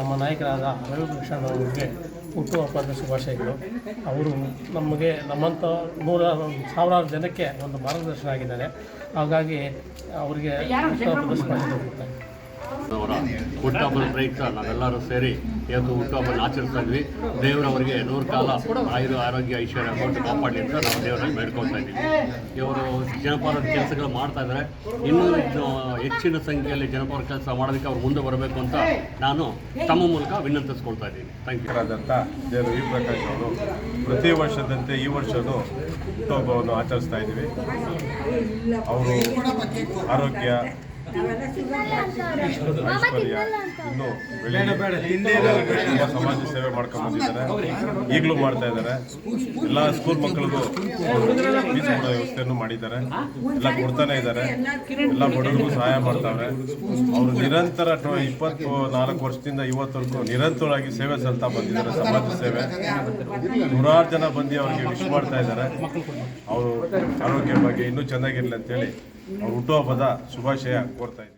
ನಮ್ಮ ನಾಯಕರಾದ ರವಿಭೂಷಣ್ ಅವರಿಗೆ ಹುಟ್ಟುಹಬ್ಬದ ಶುಭಾಶಯಗಳು. ಅವರು ನಮಗೆ ನಮ್ಮಂಥ ನೂರಾರು ಸಾವಿರಾರು ಜನಕ್ಕೆ ಒಂದು ಮಾರ್ಗದರ್ಶನ ಆಗಿದ್ದಾರೆ. ಹಾಗಾಗಿ ಅವರಿಗೆ ಹುಟ್ಟುಹಬ್ಬದ ಶುಭಾಶಯಗಳು. ಹುಟ್ಟುಹಬ್ಬದ ಪ್ರಯುಕ್ತ ನಾವೆಲ್ಲರೂ ಸೇರಿ ಇವತ್ತು ಹುಟ್ಟುಹಬ್ಬನ ಆಚರಿಸ್ತಾ ಇದ್ವಿ. ದೇವರವರಿಗೆ ನೂರು ಕಾಲ ಆಯುರ್ ಆರೋಗ್ಯ ಐಶ್ವರ್ಯ ಅಮೌಂಟ್ ಕಾಪಾಡಲಿ ಅಂತ ನಾವು ದೇವರಲ್ಲಿ ಬೇಡ್ಕೊಳ್ತಾ ಇದ್ದೀವಿ. ಇವರು ಜನಪರ ಕೆಲಸಗಳು ಮಾಡ್ತಾ ಇದ್ದಾರೆ. ಇನ್ನೂ ಹೆಚ್ಚಿನ ಸಂಖ್ಯೆಯಲ್ಲಿ ಜನಪರ ಕೆಲಸ ಮಾಡೋದಕ್ಕೆ ಅವ್ರು ಮುಂದೆ ಬರಬೇಕು ಅಂತ ನಾನು ತಮ್ಮ ಮೂಲಕ ವಿನಂತಿಸ್ಕೊಳ್ತಾ ಇದ್ದೀನಿ. ಥ್ಯಾಂಕ್ ಯು ಆದಂಥ ದೇವರು ವಿ ಪ್ರಕಾಶ್ ಅವರು ಪ್ರತಿ ವರ್ಷದಂತೆ ಈ ವರ್ಷವೂ ಹುಟ್ಟುಹಬ್ಬವನ್ನು ಆಚರಿಸ್ತಾ ಇದ್ದೀವಿ. ಅವರು ಆರೋಗ್ಯ ಸಮಾಜ ಸೇವೆ ಮಾಡ್ಕೊಂಡು ಬಂದಿದ್ದಾರೆ. ಈಗಲೂ ಮಾಡ್ತಾ ಇದ್ದಾರೆ. ಎಲ್ಲ ಸ್ಕೂಲ್ ಮಕ್ಕಳಿಗೂ ಫೀಸ್ ವ್ಯವಸ್ಥೆಯನ್ನು ಮಾಡಿದ್ದಾರೆ. ಎಲ್ಲ ಕೊಡ್ತಾನೆ ಇದ್ದಾರೆ. ಎಲ್ಲ ಬಡವರಿಗೂ ಸಹಾಯ ಮಾಡ್ತಾವ್ರೆ. ಅವರು ನಿರಂತರ ಇಪ್ಪತ್ತು ನಾಲ್ಕು ವರ್ಷದಿಂದ ಇವತ್ತವರೆಗೂ ನಿರಂತರವಾಗಿ ಸೇವೆ ಸಲ್ತಾ ಬಂದಿದ್ದಾರೆ. ಸಮಾಜ ಸೇವೆ. ನೂರಾರು ಜನ ಬಂದು ಅವರಿಗೆ ವಿಶ್ ಮಾಡ್ತಾ ಇದ್ದಾರೆ. ಅವರು ಆರೋಗ್ಯ ಬಗ್ಗೆ ಇನ್ನೂ ಚೆನ್ನಾಗಿರಲಿ ಅಂತೇಳಿ ಅವ್ರ ಹುಟ್ಟುಹಬ್ಬದ ಶುಭಾಶಯ ಕೋರ್ತಾ ಇದ್ದೀವಿ